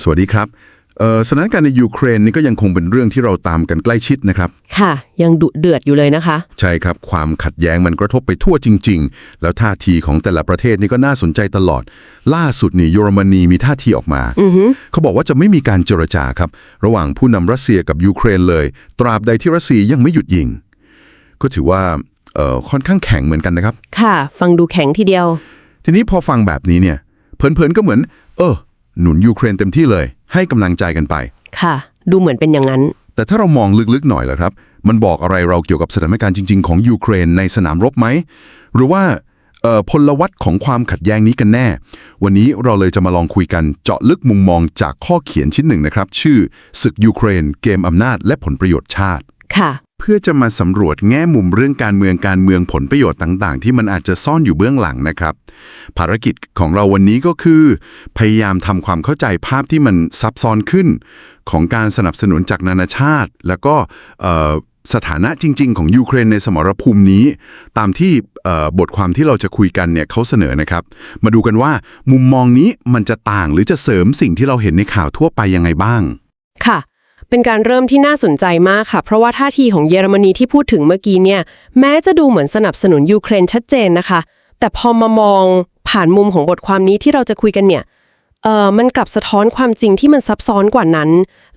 สวัสดีครับเอ่อสถานการณ์ในยูเครนนี่ก็ยังคงเป็นเรื่องที่เราตามกันใกล้ชิดนะครับ ค่ะ ยังดุเดือดอยู่เลยนะคะ ใช่ครับ ความขัดแย้งมันกระทบไปทั่วจริง ๆ แล้วท่าทีของแต่ละประเทศนี่ก็น่าสนใจตลอด ล่าสุดนี่เยอรมนีมีท่าทีออกมา เขาบอกว่าจะไม่มีการเจรจาครับ ระหว่างผู้นำรัสเซียกับยูเครนเลย ตราบใดที่รัสเซียยังไม่หยุดยิง ก็ถือว่าเอ่อค่อนข้างแข็งเหมือนกันนะครับ ค่ะ ฟังดูแข็งทีเดียว ทีนี้พอฟังแบบนี้เนี่ย เพลินๆก็เหมือน เออ หนุนยูเครนเต็มที่เลย ให้กำลังใจกันไป ค่ะ ดูเหมือนเป็นอย่างนั้น แต่ถ้าเรามองลึกๆหน่อยล่ะครับ มันบอกอะไรเราเกี่ยวกับสถานการณ์จริง ๆ ของยูเครนในสนามรบไหม หรือว่าเอ่อพลวัตของความขัดแย้งนี้กันแน่ วันนี้เราเลยจะมาลองคุยกันเจาะลึกมุมมองจากข้อเขียนชิ้นหนึ่งนะครับ ชื่อศึกยูเครน เกมอำนาจและผลประโยชน์ชาติ ค่ะ เพื่อจะมาสำรวจแง่มุมเรื่องการเมืองการเมืองผลประโยชน์ต่าง ๆ ที่มันอาจจะซ่อนอยู่เบื้องหลังนะครับ ภารกิจของเราวันนี้ก็คือ พยายามทำความเข้าใจภาพที่มันซับซ้อนขึ้น ของการสนับสนุนจากนานาชาติ แล้วก็สถานะจริง ๆ ของยูเครนในสมรภูมินี้ ตามที่บทความที่เราจะคุยกันเนี่ยเขาเสนอนะครับ มาดูกันว่ามุมมองนี้มันจะต่างหรือจะเสริมสิ่งที่เราเห็นในข่าวทั่วไปยังไงบ้าง ค่ะ เป็นการเริ่มที่น่าสนใจมากค่ะ เพราะว่าท่าทีของเยอรมนีที่พูดถึงเมื่อกี้เนี่ย แม้จะดูเหมือนสนับสนุนยูเครนชัดเจนนะคะ แต่พอมามองผ่านมุมของบทความนี้ที่เราจะคุยกันเนี่ยเอ่อมันกลับสะท้อนความจริงที่มันซับซ้อนกว่านั้น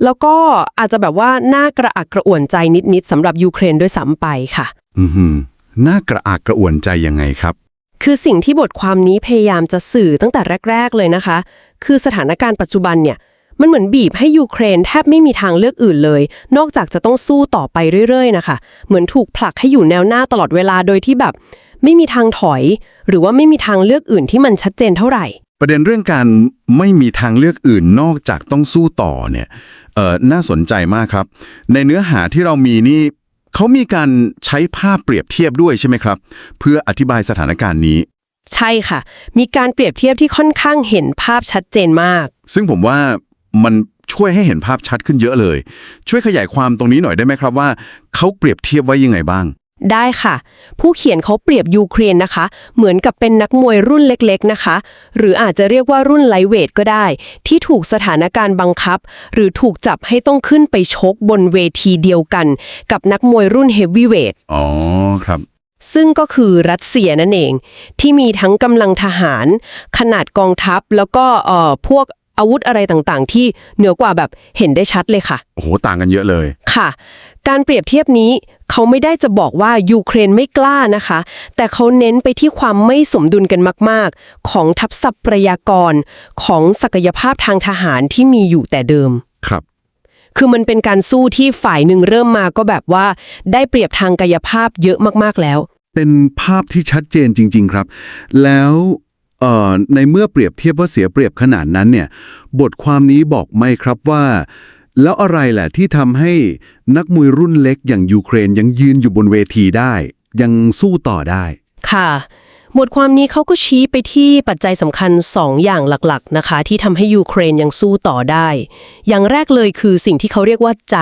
แล้วก็อาจจะแบบว่าน่ากระอักกระอ่วนใจนิดๆสำหรับยูเครนด้วยซ้ำไปค่ะ อือหือน่ากระอักกระอ่วนใจยังไงครับ คือสิ่งที่บทความนี้พยายามจะสื่อตั้งแต่แรก ๆ เลยนะคะ คือสถานการณ์ปัจจุบันเนี่ย มันเหมือนบีบให้ยูเครนแทบไม่มีทางเลือกอื่นเลย นอกจากจะต้องสู้ต่อไปเรื่อยๆ นะคะ เหมือนถูกผลักให้อยู่แนวหน้าตลอดเวลาโดยที่แบบ ไม่มีทางถอย หรือว่าไม่มีทางเลือกอื่นที่มันชัดเจนเท่าไหร่ ประเด็นเรื่องการไม่มีทางเลือกอื่นนอกจากต้องสู้ต่อเนี่ยเอ่อน่าสนใจมากครับ ในเนื้อหาที่เรามีนี่เขามีการใช้ภาพเปรียบเทียบด้วยใช่ไหมครับ เพื่ออธิบายสถานการณ์นี้ ใช่ค่ะ มีการเปรียบเทียบที่ค่อนข้างเห็นภาพชัดเจนมาก ซึ่งผมว่า มันช่วยให้เห็นภาพชัดขึ้นเยอะเลย ช่วยขยายความตรงนี้หน่อยได้ไหมครับว่า เขาเปรียบเทียบไว้ยังไงบ้าง ได้ค่ะ ผู้เขียนเขาเปรียบยูเครนนะคะ เหมือนกับเป็นนักมวยรุ่นเล็กๆนะคะ หรืออาจจะเรียกว่ารุ่นไลท์เวทก็ได้ ที่ถูกสถานการณ์บังคับ หรือถูกจับให้ต้องขึ้นไปชกบนเวทีเดียวกัน กับนักมวยรุ่นเฮฟวีเวทอ๋อครับซึ่งก็คือรัสเซียนั่นเอง ที่มีทั้งกำลังทหาร ขนาดกองทัพแล้วก็เอ่อพวก อาวุธอะไรต่างๆ ที่เหนือกว่าแบบเห็นได้ชัดเลยค่ะ โอ้โหต่างกันเยอะเลย ค่ะ การเปรียบเทียบนี้เขาไม่ได้จะบอกว่ายูเครนไม่กล้านะคะ แต่เขาเน้นไปที่ความไม่สมดุลกันมาก ๆ ของทัพทรัพยากร ของศักยภาพทางทหารที่มีอยู่แต่เดิม ครับ คือมันเป็นการสู้ที่ฝ่ายหนึ่งเริ่มมาก็แบบว่า ได้เปรียบทางกายภาพเยอะมากๆแล้ว เป็นภาพที่ชัดเจนจริง ๆ ครับ แล้ว เอ่อในเมื่อเปรียบเทียบว่าเสียเปรียบขนาดนั้นเนี่ยบทความนี้บอกไหมครับว่า แล้วอะไรแหละที่ทำให้นักมวยรุ่นเล็กอย่างยูเครนยังยืนอยู่บนเวทีได้ ยังสู้ต่อได้ ค่ะ บทความนี้เขาก็ชี้ไปที่ปัจจัยสำคัญ 2 อย่างหลักๆนะคะ ที่ทำให้ยูเครนยังสู้ต่อได้ อย่างแรกเลยคือสิ่งที่เขาเรียกว่าใจ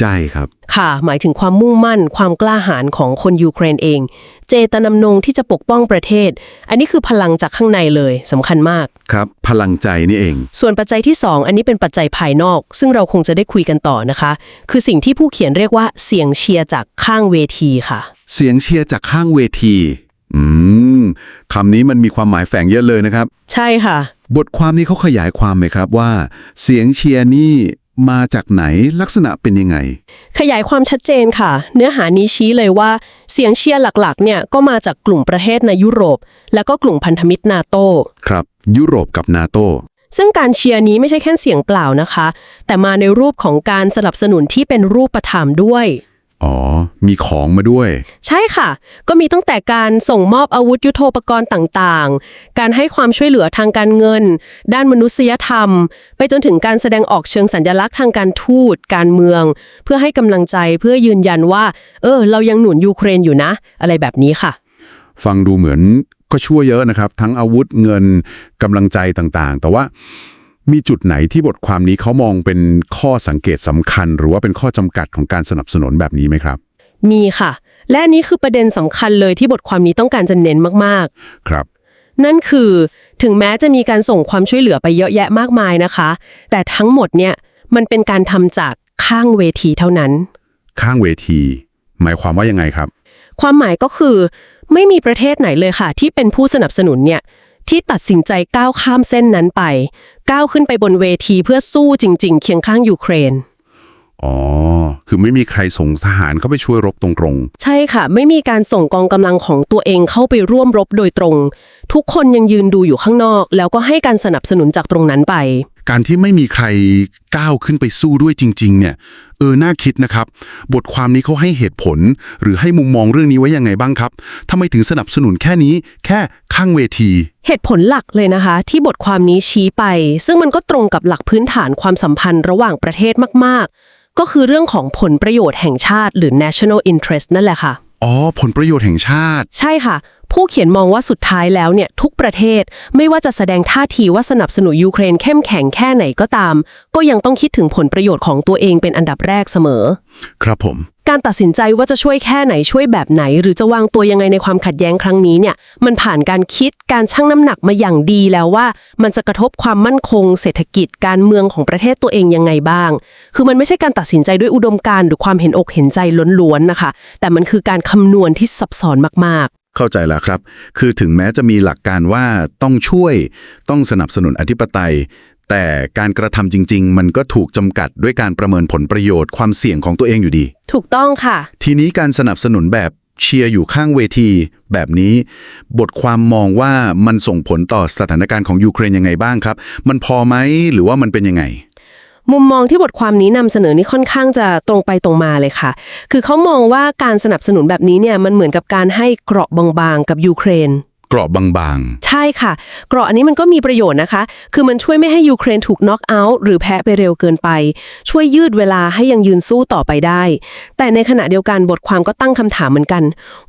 ใจครับ ค่ะ หมายถึงความมุ่งมั่น ความกล้าหาญของคนยูเครนเอง เจตนำนงที่จะปกป้องประเทศ อันนี้คือพลังจากข้างในเลยสำคัญมาก ครับ พลังใจนี่เอง ส่วนปัจจัยที่ 2 อันนี้เป็นปัจจัยภายนอก ซึ่งเราคงจะได้คุยกันต่อนะคะ คือสิ่งที่ผู้เขียนเรียกว่าเสียงเชียร์จากข้างเวทีค่ะ เสียงเชียร์จากข้างเวที อืมคำนี้มันมีความหมายแฝงเยอะเลยนะครับ ใช่ค่ะ บทความนี้เขาขยายความไหมครับว่า เสียงเชียร์นี่มาจากไหนลักษณะเป็นยังไง ขยายความชัดเจนค่ะ เนื้อหานี้ชี้เลยว่า เสียงเชียร์หลักๆ เนี่ยก็มาจากกลุ่มประเทศในยุโรป และก็กลุ่มพันธมิตรนาโตครับ ยุโรปกับนาโตซึ่งการเชียร์นี้ไม่ใช่แค่เสียงเปล่านะคะ แต่มาในรูปของการสนับสนุนที่เป็นรูปธรรมด้วย อ๋อ มีของมาด้วย ใช่ค่ะ ก็มีตั้งแต่การส่งมอบอาวุธยุโทโธปกรณ์ต่างๆ การให้ความช่วยเหลือทางการเงิน ด้านมนุษยธรรม ไปจนถึงการแสดงออกเชิงสัญลักษณ์ทางการทูต การเมือง เพื่อให้กำลังใจเพื่อยืนยันว่า เออ เรายังหนุนยูเครนอยู่นะ อะไรแบบนี้ค่ะ ฟังดูเหมือนก็ช่วยเยอะนะครับ ทั้งอาวุธเงินกำลังใจต่างๆ แต่ว่า มีจุดไหนที่บทความนี้เขามองเป็นข้อสังเกตสำคัญ หรือว่าเป็นข้อจำกัดของการสนับสนุนแบบนี้ไหมครับ มีค่ะ และอันนี้คือประเด็นสำคัญเลยที่บทความนี้ต้องการจะเน้นมากๆ ครับ นั่นคือถึงแม้จะมีการส่งความช่วยเหลือไปเยอะแยะมากมายนะคะ แต่ทั้งหมดเนี่ยมันเป็นการทำจากข้างเวทีเท่านั้น ข้างเวที หมายความว่ายังไงครับ ความหมายก็คือ ไม่มีประเทศไหนเลยค่ะ ที่เป็นผู้สนับสนุนเนี่ย ที่ตัดสินใจก้าวข้ามเส้นนั้นไป ก้าวขึ้นไปบนเวทีเพื่อสู้จริง ๆ เคียงข้างยูเครน อ๋อ คือไม่มีใครส่งทหารเข้าไปช่วยรบตรงใช่ค่ะ ไม่มีการส่งกองกำลังของตัวเองเข้าไปร่วมรบโดยตรง ทุกคนยังยืนดูอยู่ข้างนอก แล้วก็ให้การสนับสนุนจากตรงนั้นไปๆ การที่ไม่มีใครก้าวขึ้นไปสู้ด้วยจริง ๆ เนี่ย เออ น่าคิดนะครับ บทความนี้เขาให้เหตุผล หรือให้มุมมองเรื่องนี้ไว้ยังไงบ้างครับทำไมถึงสนับสนุนแค่นี้ แค่ข้างเวที เหตุผลหลักเลยนะคะ ที่บทความนี้ชี้ไป ซึ่งมันก็ตรงกับหลักพื้นฐานความสัมพันธ์ระหว่างประเทศมาก ๆ ก็คือเรื่องของผลประโยชน์แห่งชาติ หรือ national interest นั่นแหละค่ะ อ๋อ ผลประโยชน์แห่งชาติ ใช่ค่ะ ผู้เขียนมองว่าสุดท้ายแล้วเนี่ยทุกประเทศไม่ว่าจะแสดงท่าทีว่าสนับสนุนยูเครนเข้มแข็งแค่ไหนก็ตาม ก็ยังต้องคิดถึงผลประโยชน์ของตัวเองเป็นอันดับแรกเสมอ ครับผม การตัดสินใจว่าจะช่วยแค่ไหนช่วยแบบไหน หรือจะวางตัวยังไงในความขัดแย้งครั้งนี้เนี่ยมันผ่านการคิดการชั่งน้ำหนักมาอย่างดีแล้วว่า มันจะกระทบความมั่นคง เศรษฐกิจการเมืองของประเทศตัวเองยังไงบ้าง คือมันไม่ใช่การตัดสินใจด้วยอุดมการณ์หรือความเห็นอกเห็นใจล้วนๆนะคะ แต่มันคือการคำนวณที่ซับซ้อนมากๆ เข้าใจแล้วครับ คือถึงแม้จะมีหลักการว่าต้องช่วยต้องสนับสนุนอธิปไตย แต่การกระทำจริง ๆ มันก็ถูกจำกัดด้วยการประเมินผลประโยชน์ความเสี่ยงของตัวเองอยู่ดี ถูกต้องค่ะ ทีนี้การสนับสนุนแบบเชียร์อยู่ข้างเวที แบบนี้ บทความมองว่ามันส่งผลต่อสถานการณ์ของยูเครนยังไงบ้างครับ มันพอไหมหรือว่ามันเป็นยังไง มุมมองที่บทความนี้นำเสนอนี่ค่อนข้างจะตรงไปตรงมาเลยค่ะ คือเขามองว่าการสนับสนุนแบบนี้เนี่ยมันเหมือนกับการให้เกราะบางๆ กับยูเครนกรอบบางใช่ค่ะ เกราะอันนี้มันก็มีประโยชน์นะคะ คือมันช่วยไม่ให้ยูเครนถูกน็อกเอาท์หรือแพ้ไปเร็วเกินไป ช่วยยืดเวลาให้ยังยืนสู้ต่อไปได้ แต่ในขณะเดียวกันบทความก็ตั้งคำถามเหมือนกัน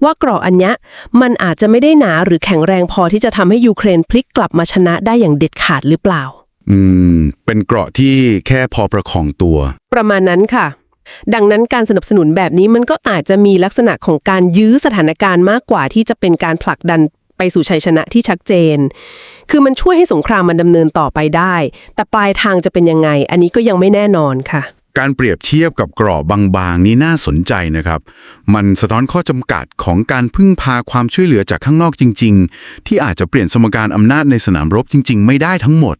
ว่าเกราะอันเนี้ยมันอาจจะไม่ได้หนาหรือแข็งแรงพอที่จะทำให้ยูเครนพลิกกลับมาชนะได้อย่างเด็ดขาดหรือเปล่าๆ อืม เป็นเกราะที่แค่พอประคองตัว ประมาณนั้นค่ะ ดังนั้นการสนับสนุนแบบนี้มันก็อาจจะมีลักษณะของการยื้อสถานการณ์มากกว่าที่จะเป็นการผลักดันไปสู่ชัยชนะที่ชัดเจน คือมันช่วยให้สงครามมันดำเนินต่อไปได้ แต่ปลายทางจะเป็นยังไง อันนี้ก็ยังไม่แน่นอนค่ะ การเปรียบเทียบกับกรอบบางๆ นี้น่าสนใจนะครับ มันสะท้อนข้อจำกัดของการพึ่งพาความช่วยเหลือจากข้างนอกจริง ๆ ที่อาจจะเปลี่ยนสมการอำนาจในสนามรบจริง ๆ ไม่ได้ทั้งหมด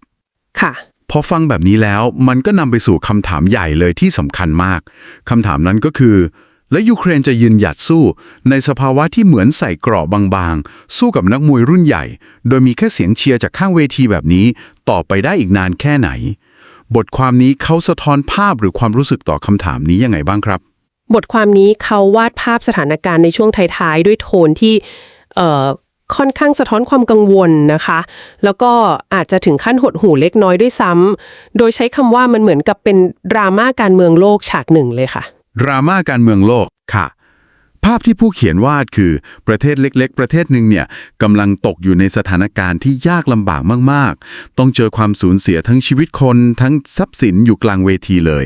ค่ะ พอฟังแบบนี้แล้วมันก็นำไปสู่คำถามใหญ่เลยที่สำคัญมากคำถามนั้นก็คือ และยูเครนจะยืนหยัดสู้ในสภาวะที่เหมือนใส่เกราะบางๆ สู้กับนักมวยรุ่นใหญ่ โดยมีแค่เสียงเชียร์จากข้างเวทีแบบนี้ ต่อไปได้อีกนานแค่ไหน บทความนี้เขาสะท้อนภาพหรือความรู้สึกต่อคำถามนี้ยังไงบ้างครับ บทความนี้เขาวาดภาพสถานการณ์ในช่วงท้ายๆ ด้วยโทนที่เอ่อ ค่อนข้างสะท้อนความกังวลนะคะ แล้วก็อาจจะถึงขั้นหดหู่เล็กน้อยด้วยซ้ำโดยใช้คำว่ามันเหมือนกับเป็นดราม่าการเมืองโลกฉากหนึ่งเลยค่ะ ดราม่าการเมืองโลกค่ะ ภาพที่ผู้เขียนวาดคือประเทศเล็ก ๆ ประเทศหนึ่งเนี่ยกำลังตกอยู่ในสถานการณ์ที่ยากลำบากมาก ๆ ต้องเจอความสูญเสียทั้งชีวิตคน ทั้งทรัพย์สินอยู่กลางเวทีเลย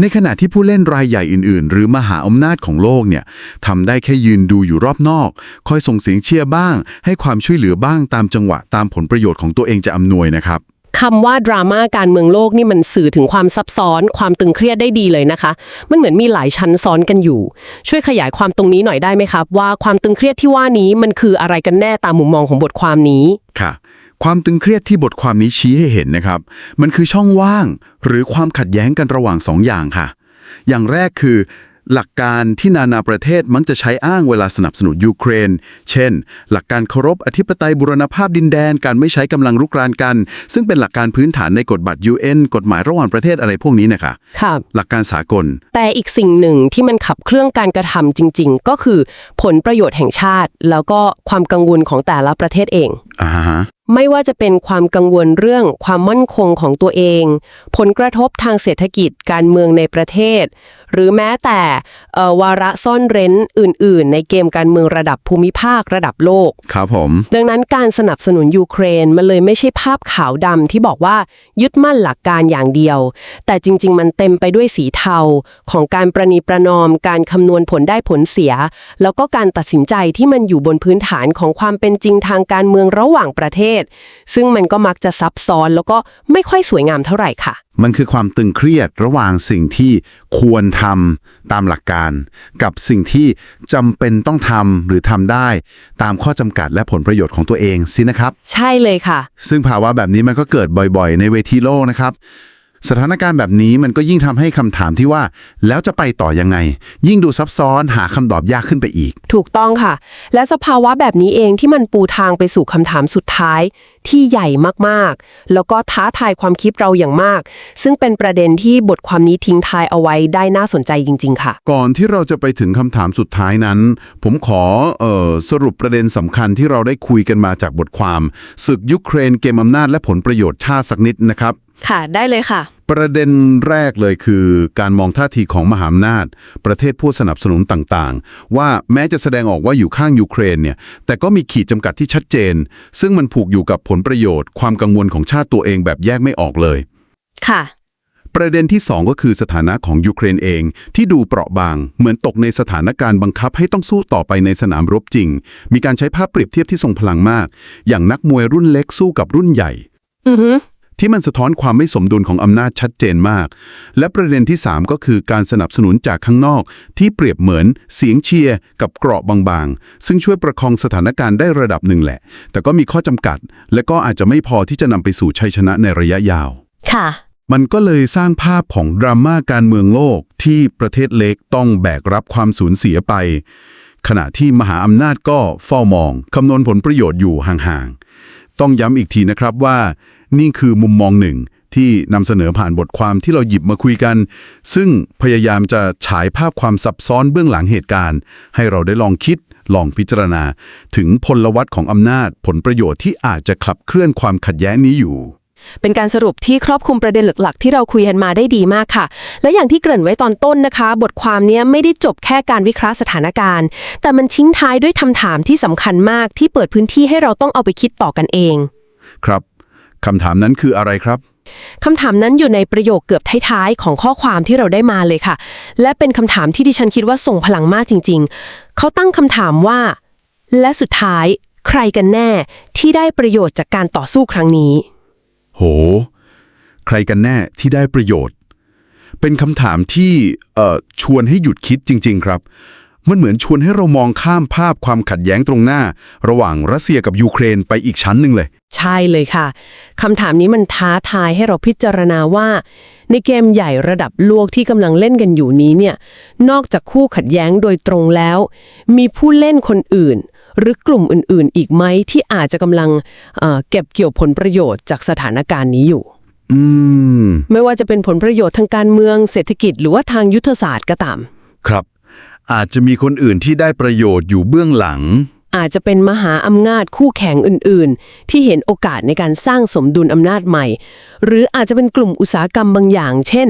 ในขณะที่ผู้เล่นรายใหญ่อื่น ๆ หรือมหาอำนาจของโลกเนี่ยทำได้แค่ยืนดูอยู่รอบนอก คอยส่งเสียงเชียร์บ้าง ให้ความช่วยเหลือบ้างตามจังหวะตามผลประโยชน์ของตัวเองจะอำนวยนะครับ คำว่าดราม่าการเมืองโลกนี่มันสื่อถึงความซับซ้อน ความตึงเครียดได้ดีเลยนะคะ มันเหมือนมีหลายชั้นซ้อนกันอยู่ ช่วยขยายความตรงนี้หน่อยได้ไหมครับ ว่าความตึงเครียดที่ว่านี้มันคืออะไรกันแน่ตามมุมมองของบทความนี้ค่ะ ความตึงเครียดที่บทความนี้ชี้ให้เห็นนะครับ มันคือช่องว่าง หรือความขัดแย้งกันระหว่างสองอย่างค่ะ อย่างแรกคือ หลักการที่นานาประเทศมักจะใช้อ้างเวลาสนับสนุนยูเครน เช่น หลักการเคารพอธิปไตยบุรณภาพดินแดน การไม่ใช้กำลังรุกรานกัน ซึ่งเป็นหลักการพื้นฐานในกฎบัตร UN กฎหมายระหว่างประเทศอะไรพวกนี้นะคะค่ะหลักการสากล แต่อีกสิ่งหนึ่งที่มันขับเครื่องการกระทำจริง ๆ ก็คือผลประโยชน์แห่งชาติ แล้วก็ความกังวลของแต่ละประเทศเองอ่าฮะ ไม่ว่าจะเป็นความกังวลเรื่องความมั่นคงของตัวเอง ผลกระทบทางเศรษฐกิจการเมืองในประเทศ หรือแม้แต่เอ่อวาระซ่อนเร้นอื่น ๆ ในเกมการเมืองระดับภูมิภาคระดับโลก ครับผม ดังนั้นการสนับสนุนยูเครนมันเลยไม่ใช่ภาพขาวดำที่บอกว่ายึดมั่นหลักการอย่างเดียว แต่จริง ๆ มันเต็มไปด้วยสีเทา ของการประนีประนอม การคำนวณผลได้ผลเสีย แล้วก็การตัดสินใจที่มันอยู่บนพื้นฐานของความเป็นจริงทางการเมืองระหว่างประเทศศ ซึ่งมันก็มักจะซับซ้อนแล้วก็ไม่ค่อยสวยงามเท่าไหร่ค่ะ มันคือความตึงเครียดระหว่างสิ่งที่ควรทำตามหลักการ กับสิ่งที่จำเป็นต้องทำหรือทำได้ ตามข้อจำกัดและผลประโยชน์ของตัวเองสินะครับ ใช่เลยค่ะ ซึ่งภาวะแบบนี้มันก็เกิดบ่อยๆ ในเวทีโลกนะครับ สถานการณ์แบบนี้มันก็ยิ่งทำให้คำถามที่ว่า แล้วจะไปต่อยังไง ยิ่งดูซับซ้อนหาคำตอบยากขึ้นไปอีก ถูกต้องค่ะ และสภาวะแบบนี้เองที่มันปูทางไปสู่คำถามสุดท้ายที่ใหญ่มากๆ แล้วก็ท้าทายความคิดเราอย่างมาก ซึ่งเป็นประเด็นที่บทความนี้ทิ้งท้ายเอาไว้ได้น่าสนใจจริง ๆ ค่ะ ก่อนที่เราจะไปถึงคำถามสุดท้ายนั้น ผมขอเออสรุปประเด็นสำคัญที่เราได้คุยกันมาจากบทความศึกยุเครนเกมอำนาจและผลประโยชน์ชาติสักนิดนะครับ ค่ะ ได้เลยค่ะ ประเด็นแรกเลยคือ การมองท่าทีของมหาอำนาจ ประเทศผู้สนับสนุนต่างๆ ว่าแม้จะแสดงออกว่าอยู่ข้างยูเครนเนี่ย แต่ก็มีขีดจำกัดที่ชัดเจน ซึ่งมันผูกอยู่กับผลประโยชน์ ความกังวลของชาติตัวเองแบบแยกไม่ออกเลย ค่ะ ประเด็นที่ 2 ก็คือสถานะของยูเครนเอง ที่ดูเปราะบาง เหมือนตกในสถานการณ์บังคับให้ต้องสู้ต่อไปในสนามรบจริง มีการใช้ภาพเปรียบเทียบที่ทรงพลังมาก อย่างนักมวยรุ่นเล็กสู้กับรุ่นใหญ่ อือฮึ ที่มันสะท้อนความไม่สมดุลของอำนาจชัดเจนมาก และประเด็นที่ 3 ก็คือการสนับสนุนจากข้างนอก ที่เปรียบเหมือนเสียงเชียร์กับเกราะบางๆ ซึ่งช่วยประคองสถานการณ์ได้ระดับหนึ่งแหละ แต่ก็มีข้อจำกัด และก็อาจจะไม่พอที่จะนำไปสู่ชัยชนะในระยะยาว ค่ะ มันก็เลยสร้างภาพของดราม่าการเมืองโลก ที่ประเทศเล็กต้องแบกรับความสูญเสียไป ขณะที่มหาอำนาจก็เฝ้ามองคำนวณผลประโยชน์อยู่ห่างๆต้องย้ำอีกทีนะครับว่า นี่คือมุมมองหนึ่งที่นำเสนอผ่านบทความที่เราหยิบมาคุยกัน ซึ่งพยายามจะฉายภาพความซับซ้อนเบื้องหลังเหตุการณ์ ให้เราได้ลองคิด ลองพิจารณา ถึงพลวัตของอำนาจ ผลประโยชน์ที่อาจจะขับเคลื่อนความขัดแย้งนี้อยู่ เป็นการสรุปที่ครอบคลุมประเด็นหลักๆ ที่เราคุยกันมาได้ดีมากค่ะ และอย่างที่เกริ่นไว้ตอนต้นนะคะ บทความเนี้ยไม่ได้จบแค่การวิเคราะห์สถานการณ์ แต่มันทิ้งท้ายด้วยคำถามที่สำคัญมากที่เปิดพื้นที่ให้เราต้องเอาไปคิดต่อกันเอง ครับ คำถามนั้นคืออะไรครับคำถามนั้นอยู่ในประโยคเกือบท้ายๆ ของข้อความที่เราได้มาเลยค่ะ และเป็นคำถามที่ดิฉันคิดว่าส่งพลังมากจริง ๆ เขาตั้งคำถามว่า และสุดท้ายใครกันแน่ที่ได้ประโยชน์จากการต่อสู้ครั้งนี้ โห ใครกันแน่ที่ได้ประโยชน์ เป็นคำถามที่เอ่อชวนให้หยุดคิดจริง ๆ ครับ มันเหมือนชวนให้เรามองข้ามภาพความขัดแย้งตรงหน้า ระหว่างรัสเซียกับยูเครนไปอีกชั้นหนึ่งเลย ใช่เลยค่ะคำถามนี้มันท้าทายให้เราพิจารณาว่า ในเกมใหญ่ระดับโลกที่กำลังเล่นกันอยู่นี้เนี่ย นอกจากคู่ขัดแย้งโดยตรงแล้ว มีผู้เล่นคนอื่น หรือกลุ่มอื่นๆ อีกไหมที่อาจจะกำลังเอ่อเก็บเกี่ยวผลประโยชน์จากสถานการณ์นี้อยู่อืมไม่ว่าจะเป็นผลประโยชน์ทางการเมืองเศรษฐกิจ หรือว่าทางยุทธศาสตร์ก็ตาม ครับ อาจจะมีคนอื่นที่ได้ประโยชน์อยู่เบื้องหลัง อาจจะเป็นมหาอำนาจคู่แข่งอื่นๆ ที่เห็นโอกาสในการสร้างสมดุลอำนาจใหม่ หรืออาจจะเป็นกลุ่มอุตสาหกรรมบางอย่าง เช่น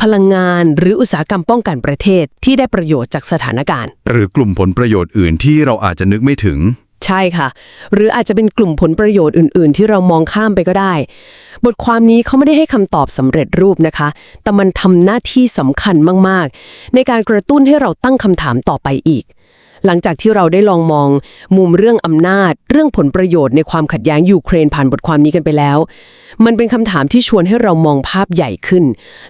พลังงานหรืออุตสาหกรรมป้องกันประเทศที่ได้ประโยชน์จากสถานการณ์ หรือกลุ่มผลประโยชน์อื่นที่เราอาจจะนึกไม่ถึง ใช่ค่ะ หรืออาจจะเป็นกลุ่มผลประโยชน์อื่น ๆ ที่เรามองข้ามไปก็ได้ บทความนี้เขาไม่ได้ให้คำตอบสำเร็จรูปนะคะ แต่มันทำหน้าที่สำคัญมาก ๆ ในการกระตุ้นให้เราตั้งคำถามต่อไปอีก หลังจากที่เราได้ลองมอง มุมเรื่องอำนาจ เรื่องผลประโยชน์ในความขัดแย้งยูเครนผ่านบทความนี้กันไปแล้ว มันเป็นคำถามที่ชวนให้เรามองภาพใหญ่ขึ้น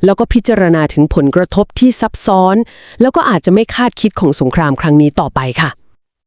แล้วก็พิจารณาถึงผลกระทบที่ซับซ้อน แล้วก็อาจจะไม่คาดคิดของสงครามครั้งนี้ต่อไปค่ะ